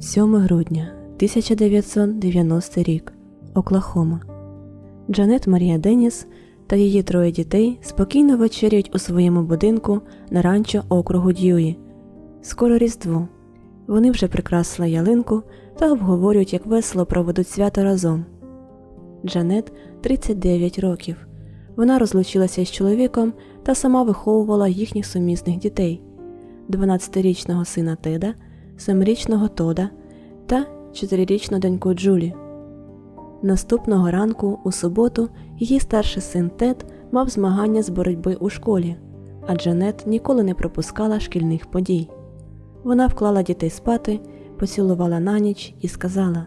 7 грудня 1990 рік. Оклахома. Джанет Марія Деніс та її троє дітей спокійно вечеряють у своєму будинку на ранчо округу Дьюї. Скоро Різдво. Вони вже прикрасили ялинку та обговорюють, як весело проведуть свято разом. Джанет 39 років. Вона розлучилася із чоловіком та сама виховувала їхніх сумісних дітей: 12-річного сина Теда, 7-річного Тода та 4-річну доньку Джулі. Наступного ранку, у суботу, її старший син Тед мав змагання з боротьби у школі, а Джанет ніколи не пропускала шкільних подій. Вона вклала дітей спати, поцілувала на ніч і сказала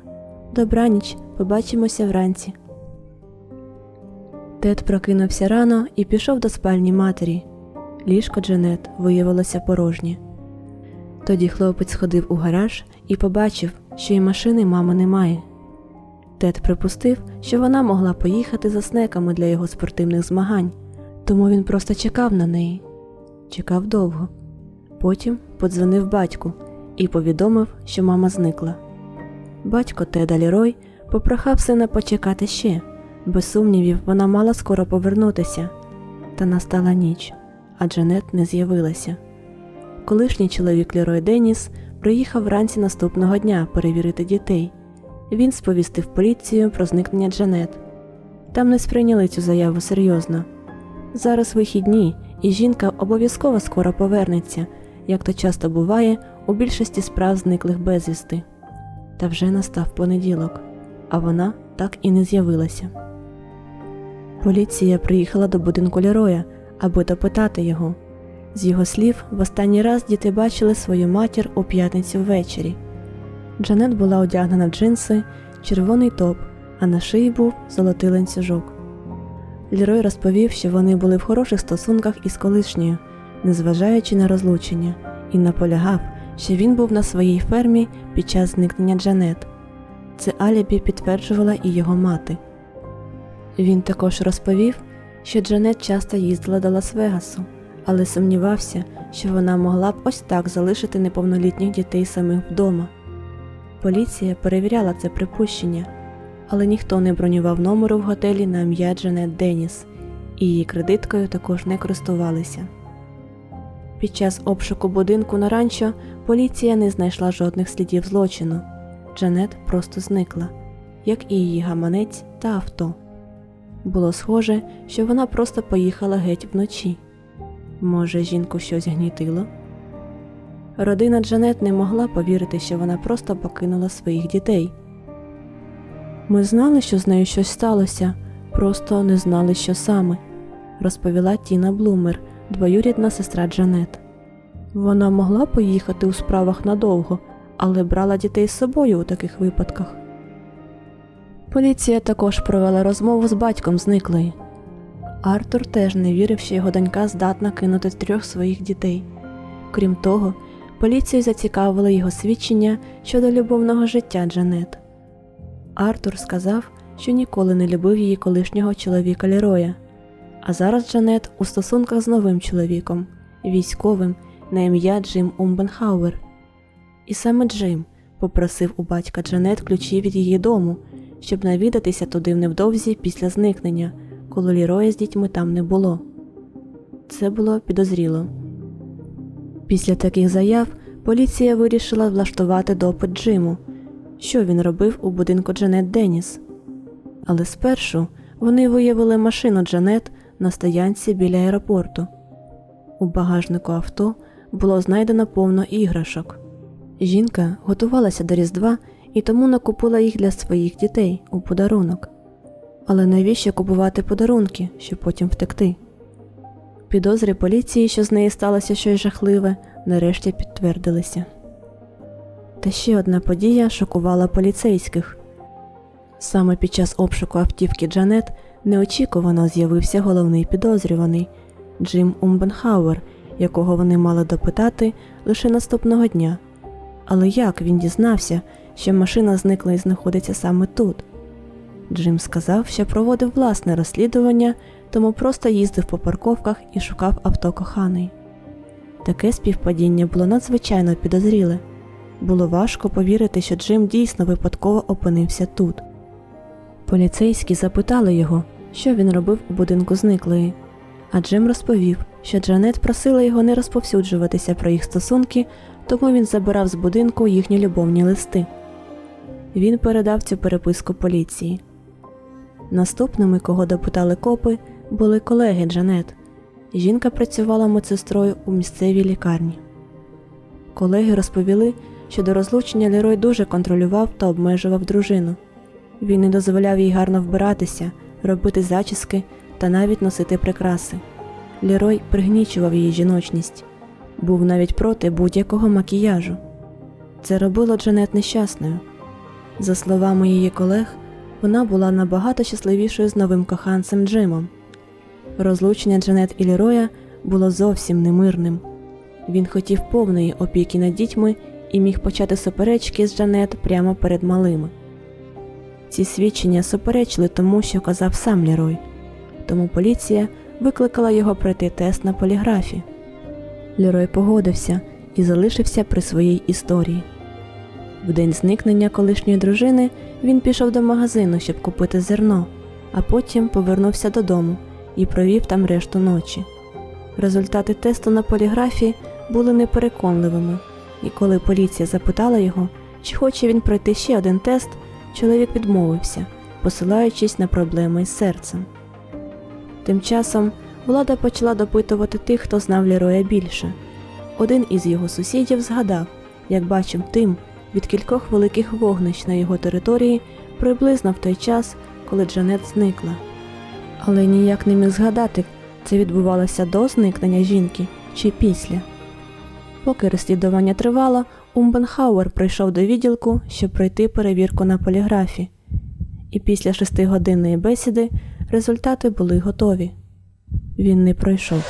Добраніч, побачимося вранці. Тед прокинувся рано і пішов до спальні матері. Ліжко Джанет виявилося порожнє. Тоді хлопець ходив у гараж і побачив, що й машини мами немає. Тед припустив, що вона могла поїхати за снеками для його спортивних змагань, тому він просто чекав на неї. Чекав довго. Потім подзвонив батьку і повідомив, що мама зникла. Батько Теда Лірой попрохав сина почекати ще. Без сумнівів, вона мала скоро повернутися. Та настала ніч, а Джанет не з'явилася. Колишній чоловік Лерой Деніс приїхав вранці наступного дня перевірити дітей. Він сповістив поліцію про зникнення Джанет. Там не сприйняли цю заяву серйозно. Зараз вихідні, і жінка обов'язково скоро повернеться, як то часто буває у більшості справ зниклих безвісти. Та вже настав понеділок, а вона так і не з'явилася. Поліція приїхала до будинку Лероя, аби допитати його. З його слів, в останній раз діти бачили свою матір у п'ятницю ввечері. Джанет була одягнена в джинси, червоний топ, а на шиї був золотий ланцюжок. Лірой розповів, що вони були в хороших стосунках із колишньою, незважаючи на розлучення, і наполягав, що він був на своїй фермі під час зникнення Джанет. Це алібі підтверджувала і його мати. Він також розповів, що Джанет часто їздила до Лас-Вегасу, але сумнівався, що вона могла б ось так залишити неповнолітніх дітей самих вдома. Поліція перевіряла це припущення, але ніхто не бронював номеру в готелі на ім'я Джанет Деніс, і її кредиткою також не користувалися. Під час обшуку будинку на ранчо поліція не знайшла жодних слідів злочину. Джанет просто зникла, як і її гаманець та авто. Було схоже, що вона просто поїхала геть вночі. Може, жінку щось гнітило? Родина Джанет не могла повірити, що вона просто покинула своїх дітей. Ми знали, що з нею щось сталося, просто не знали, що саме, розповіла Тіна Блумер, двоюрідна сестра Джанет. Вона могла поїхати у справах надовго, але брала дітей з собою у таких випадках. Поліція також провела розмову з батьком зниклої. Артур теж не вірив, що його донька здатна кинути трьох своїх дітей. Крім того, поліцію зацікавили його свідчення щодо любовного життя Джанет. Артур сказав, що ніколи не любив її колишнього чоловіка Лероя, а зараз Джанет у стосунках з новим чоловіком, військовим на ім'я Джим Умбенхауер. І саме Джим попросив у батька Джанет ключі від її дому, щоб навідатися туди невдовзі після зникнення, коли Ліроя з дітьми там не було. Це було підозріло. Після таких заяв поліція вирішила влаштувати допит Джиму, що він робив у будинку Джанет Деніс. Але спершу вони виявили машину Джанет на стоянці біля аеропорту. У багажнику авто було знайдено повно іграшок. Жінка готувалася до Різдва і тому накупила їх для своїх дітей у подарунок. Але навіщо купувати подарунки, щоб потім втекти? Підозри поліції, що з неї сталося щось жахливе, нарешті підтвердилися. Та ще одна подія шокувала поліцейських. Саме під час обшуку автівки Джанет неочікувано з'явився головний підозрюваний Джим Умбенхауер, якого вони мали допитати лише наступного дня. Але як він дізнався, що машина зникла і знаходиться саме тут? Джим сказав, що проводив власне розслідування, тому просто їздив по парковках і шукав авто коханий. Таке співпадіння було надзвичайно підозріле. Було важко повірити, що Джим дійсно випадково опинився тут. Поліцейські запитали його, що він робив у будинку зниклої, а Джим розповів, що Джанет просила його не розповсюджуватися про їх стосунки, тому він забирав з будинку їхні любовні листи. Він передав цю переписку поліції. Наступними, кого допитали копи, були колеги Джанет. Жінка працювала медсестрою у місцевій лікарні. Колеги розповіли, що до розлучення Лерой дуже контролював та обмежував дружину. Він не дозволяв їй гарно вбиратися, робити зачіски та навіть носити прикраси. Лерой пригнічував її жіночність, був навіть проти будь-якого макіяжу. Це робило Джанет нещасною. За словами її колег, вона була набагато щасливішою з новим коханцем Джимом. Розлучення Джанет і Лероя було зовсім немирним. Він хотів повної опіки над дітьми і міг почати суперечки з Джанет прямо перед малими. Ці свідчення суперечили тому, що казав сам Лерой, тому поліція викликала його пройти тест на поліграфі. Лерой погодився і залишився при своїй історії. В день зникнення колишньої дружини він пішов до магазину, щоб купити зерно, а потім повернувся додому і провів там решту ночі. Результати тесту на поліграфі були непереконливими, і коли поліція запитала його, чи хоче він пройти ще один тест, чоловік відмовився, посилаючись на проблеми із серцем. Тим часом влада почала допитувати тих, хто знав Лероя більше. Один із його сусідів згадав, як бачив тим від кількох великих вогнищ на його території приблизно в той час, коли Джанет зникла. Але ніяк не міг згадати, це відбувалося до зникнення жінки чи після. Поки розслідування тривало, Умбенхауер прийшов до відділку, щоб пройти перевірку на поліграфі, і після шестигодинної бесіди результати були готові. Він не пройшов.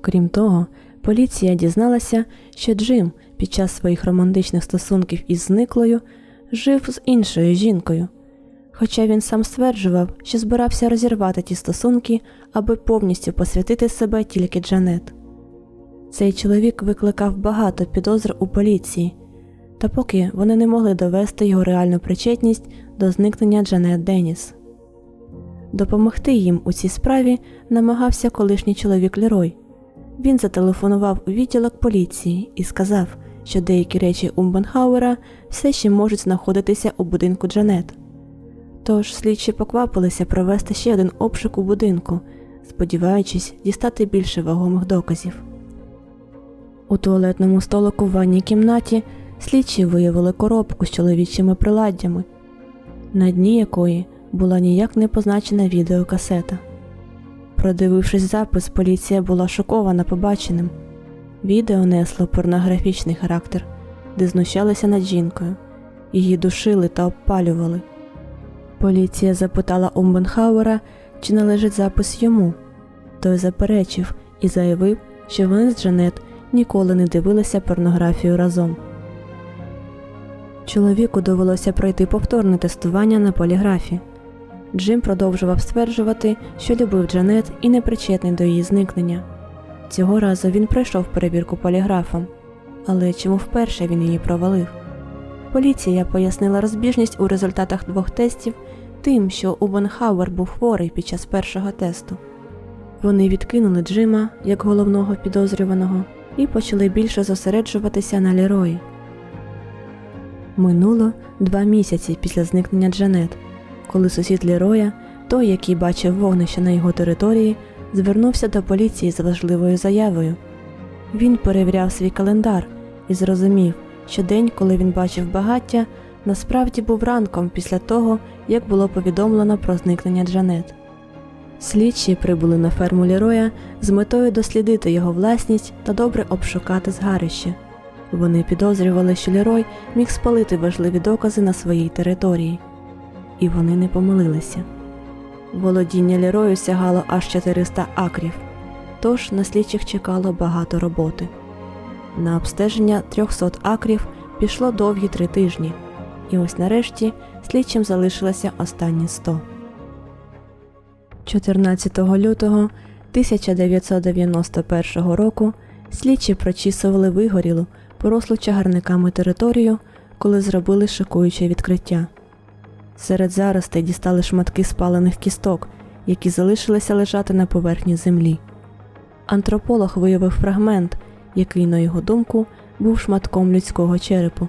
Крім того, поліція дізналася, що Джим під час своїх романтичних стосунків із зниклою жив з іншою жінкою, хоча він сам стверджував, що збирався розірвати ті стосунки, аби повністю посвятити себе тільки Джанет. Цей чоловік викликав багато підозр у поліції, та поки вони не могли довести його реальну причетність до зникнення Джанет Деніс. Допомогти їм у цій справі намагався колишній чоловік Лерой. Він зателефонував у відділок поліції і сказав, що деякі речі Умбенхауера все ще можуть знаходитися у будинку Джанет. Тож слідчі поквапилися провести ще один обшук у будинку, сподіваючись дістати більше вагомих доказів. У туалетному столику в ванній кімнаті слідчі виявили коробку з чоловічими приладдями, на дні якої була ніяк не позначена відеокасета. Продивившись запис, поліція була шокована побаченим. Відео несло порнографічний характер, де знущалися над жінкою, її душили та обпалювали. Поліція запитала Умбенхауера, чи належить запис йому. Той заперечив і заявив, що вони з Джанет ніколи не дивилися порнографію разом. Чоловіку довелося пройти повторне тестування на поліграфі. Джим продовжував стверджувати, що любив Джанет і не причетний до її зникнення. Цього разу він пройшов перевірку поліграфом, але чому вперше він її провалив? Поліція пояснила розбіжність у результатах двох тестів тим, що Убенхауер був хворий під час першого тесту. Вони відкинули Джима як головного підозрюваного і почали більше зосереджуватися на Лерої. Минуло два місяці після зникнення Джанет, коли сусід Лероя, той, який бачив вогнище на його території, звернувся до поліції з важливою заявою. Він перевіряв свій календар і зрозумів, що день, коли він бачив багаття, насправді був ранком після того, як було повідомлено про зникнення Джанет. Слідчі прибули на ферму Лероя з метою дослідити його власність та добре обшукати згарище. Вони підозрювали, що Лерой міг спалити важливі докази на своїй території. І вони не помилилися. Володіння Лерою сягало аж 400 акрів, тож на слідчих чекало багато роботи. На обстеження 300 акрів пішло довгі три тижні, і ось нарешті слідчим залишилося останні 100. 14 лютого 1991 року слідчі прочісували вигорілу, порослу чагарниками територію, коли зробили шокуюче відкриття. Серед заростей дістали шматки спалених кісток, які залишилися лежати на поверхні землі. Антрополог виявив фрагмент, який, на його думку, був шматком людського черепу.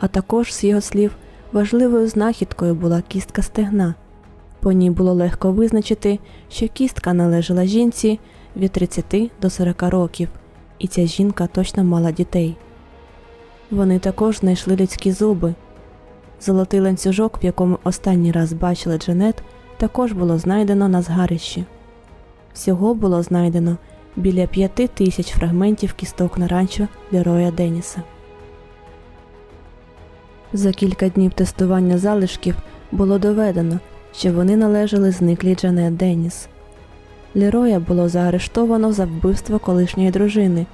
А також, з його слів, важливою знахідкою була кістка стегна. По ній було легко визначити, що кістка належала жінці від 30 до 40 років, і ця жінка точно мала дітей. Вони також знайшли людські зуби. Золотий ланцюжок, в якому останній раз бачили Джанет, також було знайдено на згарищі. Всього було знайдено біля п'яти тисяч фрагментів кісток на ранчо Лероя Деніса. За кілька днів тестування залишків було доведено, що вони належали зниклій Джанет Деніс. Лероя було заарештовано за вбивство колишньої дружини,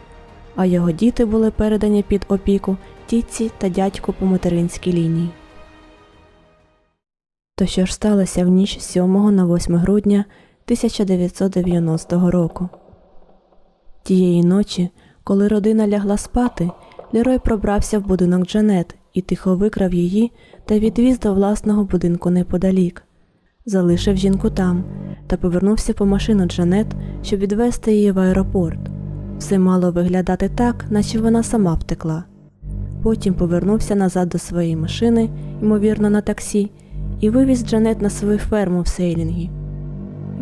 а його діти були передані під опіку тітці та дядьку по материнській лінії. То що ж сталося в ніч з 7 на 8 грудня 1990 року? Тієї ночі, коли родина лягла спати, Лерой пробрався в будинок Джанет і тихо викрав її та відвіз до власного будинку неподалік. Залишив жінку там та повернувся по машину Джанет, щоб відвести її в аеропорт. Все мало виглядати так, наче вона сама втекла. Потім повернувся назад до своєї машини, ймовірно, на таксі, і вивіз Джанет на свою ферму в Сейлінгі.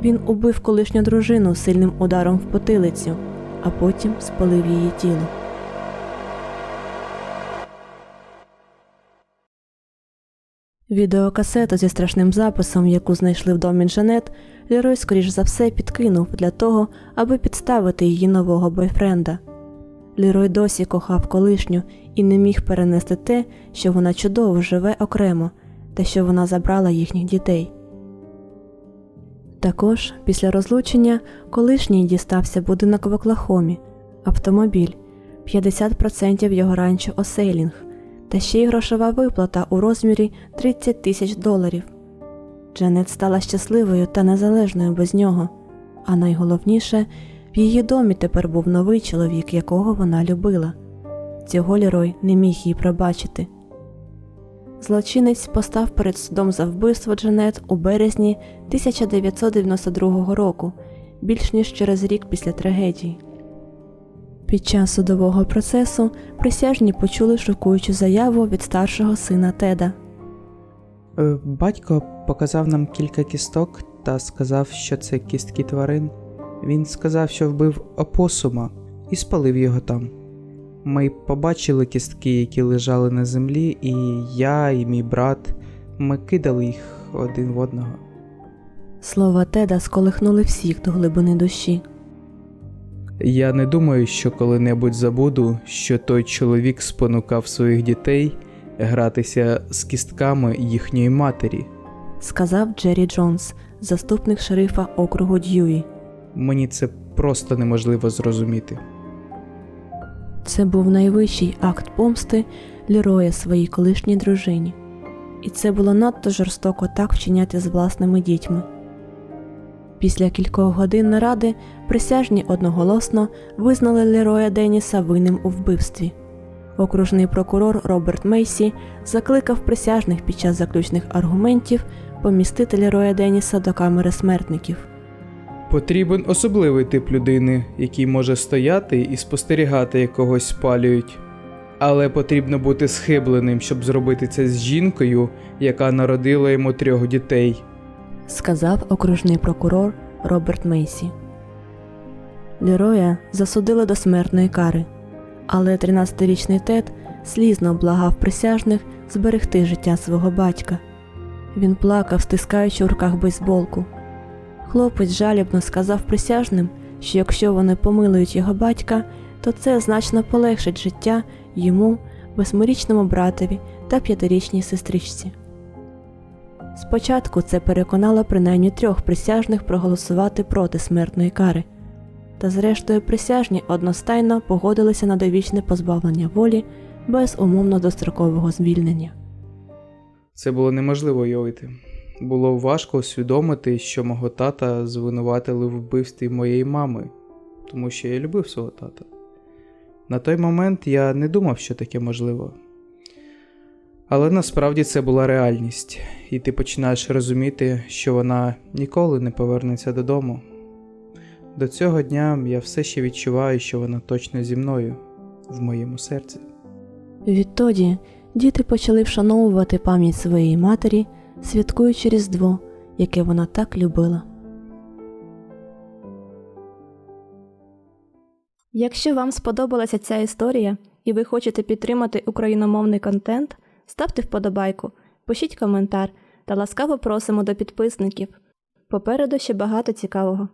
Він убив колишню дружину сильним ударом в потилицю, а потім спалив її тіло. Відеокасету зі страшним записом, яку знайшли в домі Джанет, Лерой, скоріш за все, підкинув для того, аби підставити її нового бойфренда. Лерой досі кохав колишню і не міг перенести те, що вона чудово живе окремо та що вона забрала їхніх дітей. Також після розлучення колишній дістався будинок в Оклахомі, автомобіль, 50% його ранчо Осейлінг, та ще й грошова виплата у розмірі 30 тисяч доларів. Джанет стала щасливою та незалежною без нього, а найголовніше, в її домі тепер був новий чоловік, якого вона любила. Цього Лірой не міг їй пробачити. Злочинець постав перед судом за вбивство Джанет у березні 1992 року, більш ніж через рік після трагедії. Під час судового процесу присяжні почули шокуючу заяву від старшого сина Теда. Е, Батько показав нам кілька кісток та сказав, що це кістки тварин. Він сказав, що вбив опосума і спалив його там. Ми побачили кістки, які лежали на землі, і я, і мій брат ми кидали їх один в одного. Слова Теда сколихнули всіх до глибини душі. Я не думаю, що коли-небудь забуду, що той чоловік спонукав своїх дітей гратися з кістками їхньої матері. сказав Джері Джонс, заступник шерифа округу Дьюї. Мені це просто неможливо зрозуміти. Це був найвищий акт помсти Лероя своїй колишній дружині, і це було надто жорстоко так вчиняти з власними дітьми. Після кількох годин наради присяжні одноголосно визнали Лероя Деніса винним у вбивстві. Окружний прокурор Роберт Мейсі закликав присяжних під час заключних аргументів помістити Лероя Деніса до камери смертників. Потрібен особливий тип людини, який може стояти і спостерігати, як когось спалюють. Але потрібно бути схибленим, щоб зробити це з жінкою, яка народила йому трьох дітей. сказав окружний прокурор Роберт Мейсі. Лероя засудили до смертної кари, але 13-річний Тед слізно благав присяжних зберегти життя свого батька. Він плакав, стискаючи в руках бейсболку. Хлопець жалібно сказав присяжним, що якщо вони помилують його батька, то це значно полегшить життя йому, восьмирічному братові та п'ятирічній сестричці. Спочатку це переконало принаймні трьох присяжних проголосувати проти смертної кари, та зрештою присяжні одностайно погодилися на довічне позбавлення волі без умовно дострокового звільнення. Це було неможливо уявити. Було важко усвідомити, що мого тата звинуватили в вбивстві моєї мами, тому що я любив свого тата. На той момент я не думав, що таке можливо. Але насправді це була реальність, і ти починаєш розуміти, що вона ніколи не повернеться додому. До цього дня я все ще відчуваю, що вона точно зі мною, в моєму серці. Відтоді діти почали вшановувати пам'ять своєї матері, святкуючи Різдво, яке вона так любила. Якщо вам сподобалася ця історія і ви хочете підтримати україномовний контент, ставте вподобайку, пишіть коментар та ласкаво просимо до підписників. Попереду ще багато цікавого.